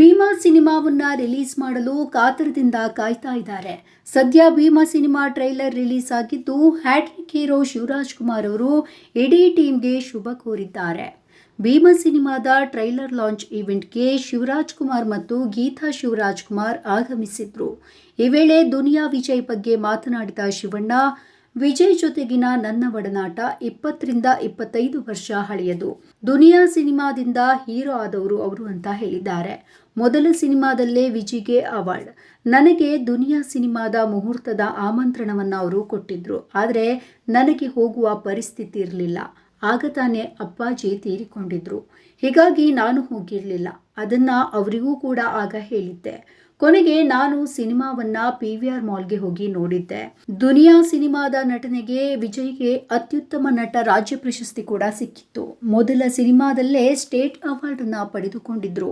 Bima ಸಿನಿಮಾವನ್ನ release ಮಾಡಲು ಕಾತರದಿಂದ ಕಾಯ್ತಾ ಇದ್ದಾರೆ. ಸದ್ಯ ಭೀಮಾ ಸಿನಿಮಾ ಟ್ರೈಲರ್ ರಿಲೀಸ್ ಆಗಿದ್ದು, ಹ್ಯಾಟ್ರಿಕ್ ಹೀರೋ ಶಿವರಾಜ್ ಕುಮಾರ್ ಅವರು ಇಡೀ ಟೀಮ್ಗೆ ಶುಭ ಕೋರಿದ್ದಾರೆ. ಭೀಮಾ ಸಿನಿಮಾದ ಟ್ರೈಲರ್ ಲಾಂಚ್ ಈವೆಂಟ್ಗೆ ಶಿವರಾಜ್ ಕುಮಾರ್ ಮತ್ತು ಗೀತಾ ಶಿವರಾಜ್ ಕುಮಾರ್ ಆಗಮಿಸಿದ್ರು. ಈ ವೇಳೆ ದುನಿಯಾ ವಿಜಯ್ ಬಗ್ಗೆ ಮಾತನಾಡಿದ ಶಿವಣ್ಣ, ವಿಜಯ್ ಜೊತೆಗಿನ ನನ್ನ ಒಡನಾಟ ಇಪ್ಪತ್ತರಿಂದ ಇಪ್ಪತ್ತೈದು ವರ್ಷ ಹಳೆಯದು. ದುನಿಯಾ ಸಿನಿಮಾದಿಂದ ಹೀರೋ ಆದವರು ಅವರು ಅಂತ ಹೇಳಿದ್ದಾರೆ. ಮೊದಲ ಸಿನಿಮಾದಲ್ಲೇ ವಿಜಿಗೆ ಅವಾರ್ಡ್. ನನಗೆ ದುನಿಯಾ ಸಿನಿಮಾದ ಮುಹೂರ್ತದ ಆಮಂತ್ರಣವನ್ನು ಅವರು ಕೊಟ್ಟಿದ್ದರು ಆದರೆ ನನಗೆ ಹೋಗುವ ಪರಿಸ್ಥಿತಿ ಇರಲಿಲ್ಲ. ಆಗ ತಾನೇ ಅಪ್ಪಾಜಿ ತೀರಿಕೊಂಡಿದ್ರು. ಹೀಗಾಗಿ ನಾನು ಹೋಗಿರಲಿಲ್ಲ. ಅದನ್ನು ಅವರಿಗೂ ಕೂಡ ಆಗ ಹೇಳಿದ್ದೆ. ಕೊನೆಗೆ ನಾನು ಸಿನಿಮಾವನ್ನ ಪಿ ವಿ ಆರ್ ಮಾಲ್ಗೆ ಹೋಗಿ ನೋಡಿದ್ದೆ. ದುನಿಯಾ ಸಿನಿಮಾದ ನಟನೆಗೆ ವಿಜಯ್ಗೆ ಅತ್ಯುತ್ತಮ ನಟ ರಾಜ್ಯ ಪ್ರಶಸ್ತಿ ಕೂಡ ಸಿಕ್ಕಿತ್ತು. ಮೊದಲ ಸಿನಿಮಾದಲ್ಲೇ ಸ್ಟೇಟ್ ಅವಾರ್ಡ್ ಅನ್ನ ಪಡೆದುಕೊಂಡಿದ್ರು.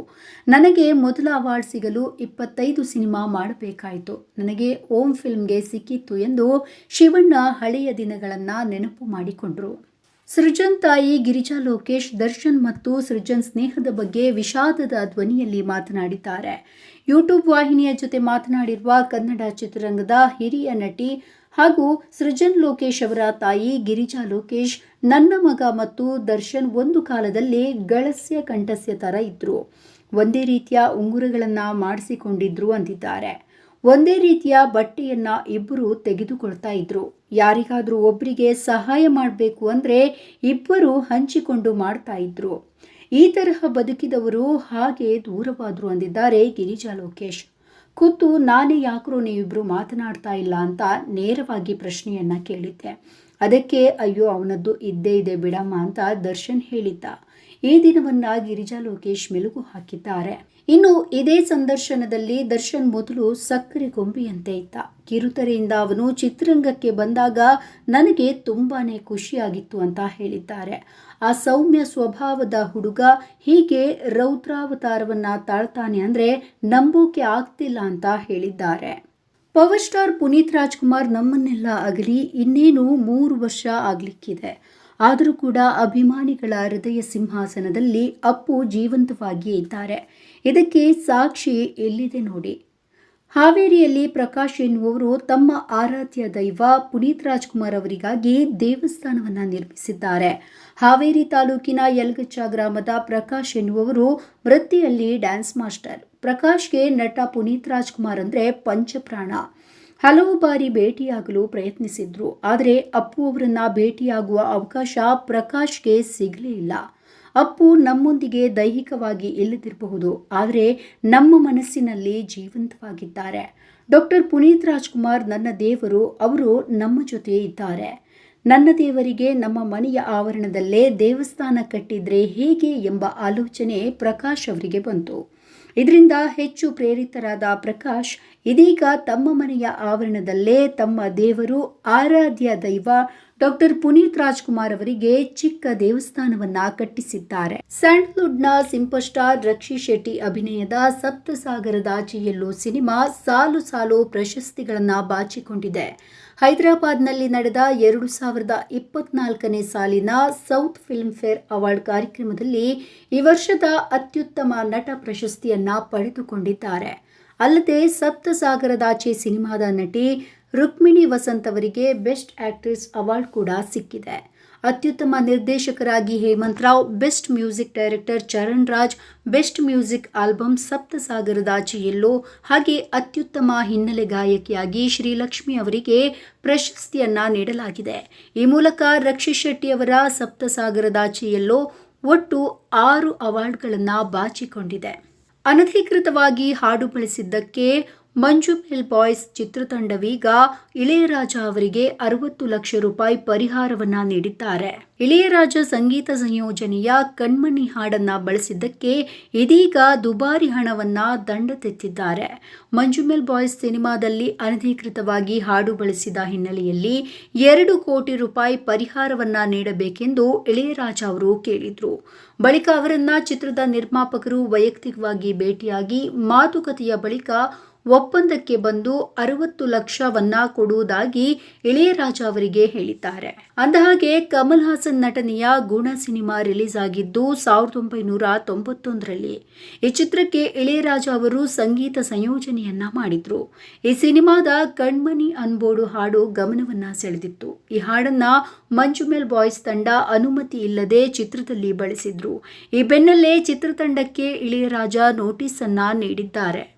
ನನಗೆ ಮೊದಲ ಅವಾರ್ಡ್ ಸಿಗಲು ಇಪ್ಪತ್ತೈದು ಸಿನಿಮಾ ಮಾಡಬೇಕಾಯಿತು. ನನಗೆ ಓಂ ಫಿಲ್ಮ್ಗೆ ಸಿಕ್ಕಿತ್ತು ಎಂದು ಶಿವಣ್ಣ ಹಳೆಯ ದಿನಗಳನ್ನು ನೆನಪು ಮಾಡಿಕೊಂಡ್ರು. ಸೃಜನ್ ತಾಯಿ ಗಿರಿಜಾ ಲೋಕೇಶ್ ದರ್ಶನ್ ಮತ್ತು ಸೃಜನ್ ಸ್ನೇಹದ ಬಗ್ಗೆ ವಿಷಾದದ ಧ್ವನಿಯಲ್ಲಿ ಮಾತನಾಡಿದ್ದಾರೆ. ಯೂಟ್ಯೂಬ್ ವಾಹಿನಿಯ ಜೊತೆ ಮಾತನಾಡಿರುವ ಕನ್ನಡ ಚಿತ್ರರಂಗದ ಹಿರಿಯ ನಟಿ ಹಾಗೂ ಸೃಜನ್ ಲೋಕೇಶ್ ಅವರ ತಾಯಿ ಗಿರಿಜಾ ಲೋಕೇಶ್ ನನ್ನ ಮಗ ಮತ್ತು ದರ್ಶನ್ ಒಂದು ಕಾಲದಲ್ಲಿ ಗಳಸ್ಯ ಕಂಠಸ್ಯ ಥರ ಇದ್ದರು ಒಂದೇ ರೀತಿಯ ಉಂಗುರಗಳನ್ನು ಮಾಡಿಸಿಕೊಂಡಿದ್ರು ಅಂದಿದ್ದಾರೆ. ಒಂದೇ ರೀತಿಯ ಬಟ್ಟೆಯನ್ನು ಇಬ್ಬರು ತೆಗೆದುಕೊಳ್ತಾ ಇದ್ರು. ಯಾರಿಗಾದರೂ ಒಬ್ಬರಿಗೆ ಸಹಾಯ ಮಾಡಬೇಕು ಅಂದ್ರೆ ಇಬ್ಬರು ಹಂಚಿಕೊಂಡು ಮಾಡ್ತಾ ಇದ್ರು. ಈ ತರಹ ಬದುಕಿದವರು ಹಾಗೆ ದೂರವಾದರು ಅಂದಿದ್ದಾರೆ ಗಿರಿಜಾ ಲೋಕೇಶ್. ಕೂತು ನಾನೇ ಯಾಕ್ರೋ ನೀವಿಬ್ರು ಮಾತನಾಡ್ತಾ ಇಲ್ಲ ಅಂತ ನೇರವಾಗಿ ಪ್ರಶ್ನೆಯನ್ನ ಕೇಳಿದ್ದೆ. ಅದಕ್ಕೆ ಅಯ್ಯೋ, ಅವನದ್ದು ಇದ್ದೇ ಇದೆ ಬಿಡಮ್ಮ ಅಂತ ದರ್ಶನ್ ಹೇಳಿದ್ದ. ಈ ದಿನವನ್ನ ಗಿರಿಜಾ ಲೋಕೇಶ್ ಮೆಲುಗು ಹಾಕಿದ್ದಾರೆ. ಇನ್ನು ಇದೇ ಸಂದರ್ಶನದಲ್ಲಿ ದರ್ಶನ್ ಮೊದಲು ಸಕ್ಕರೆ ಗೊಂಬೆಯಂತೆ ಇದ್ದ. ಕಿರುತೆರೆಯಿಂದ ಅವನು ಚಿತ್ರರಂಗಕ್ಕೆ ಬಂದಾಗ ನನಗೆ ತುಂಬಾನೇ ಖುಷಿಯಾಗಿತ್ತು ಅಂತ ಹೇಳಿದ್ದಾರೆ. ಆ ಸೌಮ್ಯ ಸ್ವಭಾವದ ಹುಡುಗ ಹೀಗೆ ರೌದ್ರಾವತಾರವನ್ನ ತಾಳ್ತಾನೆ ಅಂದ್ರೆ ನಂಬೋಕೆ ಆಗ್ತಿಲ್ಲ ಅಂತ ಹೇಳಿದ್ದಾರೆ. ಪವರ್ ಸ್ಟಾರ್ ಪುನೀತ್ ರಾಜ್ಕುಮಾರ್ ನಮ್ಮನ್ನೆಲ್ಲ ಅಗಲಿ, ಇನ್ನೇನು ಮೂರು ವರ್ಷ ಆಗಲಿಕ್ಕಿದೆ. ಆದರೂ ಕೂಡ ಅಭಿಮಾನಿಗಳ ಹೃದಯ ಸಿಂಹಾಸನದಲ್ಲಿ ಅಪ್ಪು ಜೀವಂತವಾಗಿಯೇ ಇದ್ದಾರೆ. ಇದಕ್ಕೆ ಸಾಕ್ಷಿ ಎಲ್ಲಿದೆ ನೋಡಿ. ಹಾವೇರಿಯಲ್ಲಿ ಪ್ರಕಾಶ್ ಎನ್ನುವವರು ತಮ್ಮ ಆರಾಧ್ಯ ದೈವ ಪುನೀತ್ ರಾಜ್ಕುಮಾರ್ ಅವರಿಗಾಗಿ ದೇವಸ್ಥಾನವನ್ನು ನಿರ್ಮಿಸಿದ್ದಾರೆ. ಹಾವೇರಿ ತಾಲೂಕಿನ ಯಲ್ಗಚ್ಚ ಗ್ರಾಮದ ಪ್ರಕಾಶ್ ಎನ್ನುವವರು ವೃತ್ತಿಯಲ್ಲಿ ಡ್ಯಾನ್ಸ್ ಮಾಸ್ಟರ್. ಪ್ರಕಾಶ್ಗೆ ನಟ ಪುನೀತ್ ರಾಜ್ಕುಮಾರ್ ಅಂದರೆ ಪಂಚಪ್ರಾಣ. ಹಲವು ಬಾರಿ ಭೇಟಿಯಾಗಲು ಪ್ರಯತ್ನಿಸಿದ್ರು. ಆದರೆ ಅಪ್ಪು ಅವರನ್ನ ಭೇಟಿಯಾಗುವ ಅವಕಾಶ ಪ್ರಕಾಶ್ಗೆ ಸಿಗಲೇ ಇಲ್ಲ. ಅಪ್ಪು ನಮ್ಮೊಂದಿಗೆ ದೈಹಿಕವಾಗಿ ಇಲ್ಲದಿರಬಹುದು. ಆದರೆ ನಮ್ಮ ಮನಸ್ಸಿನಲ್ಲಿ ಜೀವಂತವಾಗಿದ್ದಾರೆ. ಡಾಕ್ಟರ್ ಪುನೀತ್ ರಾಜ್ಕುಮಾರ್ ನನ್ನ ದೇವರು, ಅವರು ನಮ್ಮ ಜೊತೆ ಇದ್ದಾರೆ. ನನ್ನ ದೇವರಿಗೆ ನಮ್ಮ ಮನೆಯ ಆವರಣದಲ್ಲೇ ದೇವಸ್ಥಾನ ಕಟ್ಟಿದ್ರೆ ಹೇಗೆ ಎಂಬ ಆಲೋಚನೆ ಪ್ರಕಾಶ್ ಅವರಿಗೆ ಬಂತು. ಇದರಿಂದ ಹೆಚ್ಚು ಪ್ರೇರಿತರಾದ ಪ್ರಕಾಶ್ ಇದೀಗ ತಮ್ಮ ಮನೆಯ ಆವರಣದಲ್ಲೇ ತಮ್ಮ ದೇವರು ಆರಾಧ್ಯ ದೈವ ಡಾಕ್ಟರ್ ಪುನೀತ್ ರಾಜ್ಕುಮಾರ್ ಅವರಿಗೆ ಚಿಕ್ಕ ದೇವಸ್ಥಾನವನ್ನ ಕಟ್ಟಿಸಿದ್ದಾರೆ. ಸ್ಯಾಂಡಲ್ವುಡ್ನ ಸಿಂಪರ್ ಸ್ಟಾರ್ ರಕ್ಷಿ ಶೆಟ್ಟಿ ಅಭಿನಯದ ಸಪ್ತಸಾಗರದಾಚೆಯಲ್ಲೂ ಸಿನಿಮಾ ಸಾಲು ಸಾಲು ಪ್ರಶಸ್ತಿಗಳನ್ನ ಬಾಚಿಕೊಂಡಿದೆ. ಹೈದರಾಬಾದ್ನಲ್ಲಿ ನಡೆದ ಎರಡು ಸಾವಿರದ ಇಪ್ಪತ್ನಾಲ್ಕನೇ ಸಾಲಿನ ಸೌತ್ ಫಿಲ್ಮ್ ಫೇರ್ ಅವಾರ್ಡ್ ಕಾರ್ಯಕ್ರಮದಲ್ಲಿ ಈ ವರ್ಷದ ಅತ್ಯುತ್ತಮ ನಟ ಪ್ರಶಸ್ತಿಯನ್ನ ಪಡೆದುಕೊಂಡಿದ್ದಾರೆ. ಅಲ್ಲದೆ ಸಪ್ತಸಾಗರದಾಚೆ ಸಿನಿಮಾದ ನಟಿ ರುಕ್ಮಿಣಿ ವಸಂತ್ ಅವರಿಗೆ ಬೆಸ್ಟ್ ಆಕ್ಟ್ರೆಸ್ ಅವಾರ್ಡ್ ಕೂಡ ಸಿಕ್ಕಿದೆ. ಅತ್ಯುತ್ತಮ ನಿರ್ದೇಶಕರಾಗಿ Hemanth Rao, best music director Charan Raj, best music album Sapta Sagaradaache Ello ಹಾಗೆ ಅತ್ಯುತ್ತಮ ಹಿನ್ನೆಲೆ ಗಾಯಕಿಯಾಗಿ ಶ್ರೀಲಕ್ಷ್ಮಿ ಅವರಿಗೆ ಪ್ರಶಸ್ತಿಯನ್ನ ನೀಡಲಾಗಿದೆ. ಈ ಮೂಲಕ ರಕ್ಷಿತ್ ಶೆಟ್ಟಿ ಅವರ ಸಪ್ತಸಾಗರದಾಚೆಯಲ್ಲೋ ಒಟ್ಟು ಆರು ಅವಾರ್ಡ್ಗಳನ್ನು ಬಾಚಿಕೊಂಡಿದೆ. ಅನಧಿಕೃತವಾಗಿ ಹಾಡು ಬಳಸಿದ್ದಕ್ಕೆ ಮಂಜು ಮಿಲ್ ಬಾಯ್ಸ್ ಚಿತ್ರತಂಡವೀಗ ಇಳೆಯರಾಜ ಅವರಿಗೆ ಅರವತ್ತು ಲಕ್ಷ ರೂಪಾಯಿ ಪರಿಹಾರವನ್ನ ನೀಡಿದ್ದಾರೆ. ಇಳೆಯರಾಜ ಸಂಗೀತ ಸಂಯೋಜನೆಯ ಕಣ್ಮಣಿ ಹಾಡನ್ನ ಬಳಸಿದ್ದಕ್ಕೆ ಇದೀಗ ದುಬಾರಿ ಹಣವನ್ನ ದಂಡ ತೆತ್ತಿದ್ದಾರೆ. ಮಂಜುಮೆಲ್ ಬಾಯ್ಸ್ ಸಿನಿಮಾದಲ್ಲಿ ಅನಧಿಕೃತವಾಗಿ ಹಾಡು ಬಳಸಿದ ಹಿನ್ನೆಲೆಯಲ್ಲಿ ಎರಡು ಕೋಟಿ ರೂಪಾಯಿ ಪರಿಹಾರವನ್ನ ನೀಡಬೇಕೆಂದು ಇಳೆಯರಾಜ ಅವರು ಕೇಳಿದ್ರು. ಬಳಿಕ ಅವರನ್ನ ಚಿತ್ರದ ನಿರ್ಮಾಪಕರು ವೈಯಕ್ತಿಕವಾಗಿ ಭೇಟಿಯಾಗಿ ಮಾತುಕತೆಯ ಬಳಿಕ ಒಪ್ಪಂದಕ್ಕೆ ಬಂದು ಅರವತ್ತು ಲಕ್ಷವನ್ನ ಕೊಡುವುದಾಗಿ ಇಳೆಯರಾಜ ಅವರಿಗೆ ಹೇಳಿದ್ದಾರೆ. ಅಂದಹಾಗೆ ಕಮಲ್ ಹಾಸನ್ ನಟನೆಯ ಗುಣ ಸಿನಿಮಾ ರಿಲೀಸ್ ಆಗಿದ್ದು ಸಾವಿರದ ಒಂಬೈನೂರ ತೊಂಬತ್ತೊಂದರಲ್ಲಿ ಈ ಚಿತ್ರಕ್ಕೆ ಇಳೆಯರಾಜ ಅವರು ಸಂಗೀತ ಸಂಯೋಜನೆಯನ್ನ ಮಾಡಿದ್ರು. ಈ ಸಿನಿಮಾದ ಕಣ್ಮನಿ ಅನ್ಬೋಡು ಹಾಡು ಗಮನವನ್ನ ಸೆಳೆದಿತ್ತು. ಈ ಹಾಡನ್ನ ಮಂಜುಮೆಲ್ ಬಾಯ್ಸ್ ತಂಡ ಅನುಮತಿ ಇಲ್ಲದೆ ಚಿತ್ರದಲ್ಲಿ ಬಳಸಿದ್ರು. ಈ ಬೆನ್ನಲ್ಲೇ ಚಿತ್ರತಂಡಕ್ಕೆ ಇಳೆಯರಾಜ ನೋಟಿಸ್ ಅನ್ನ ನೀಡಿದ್ದಾರೆ.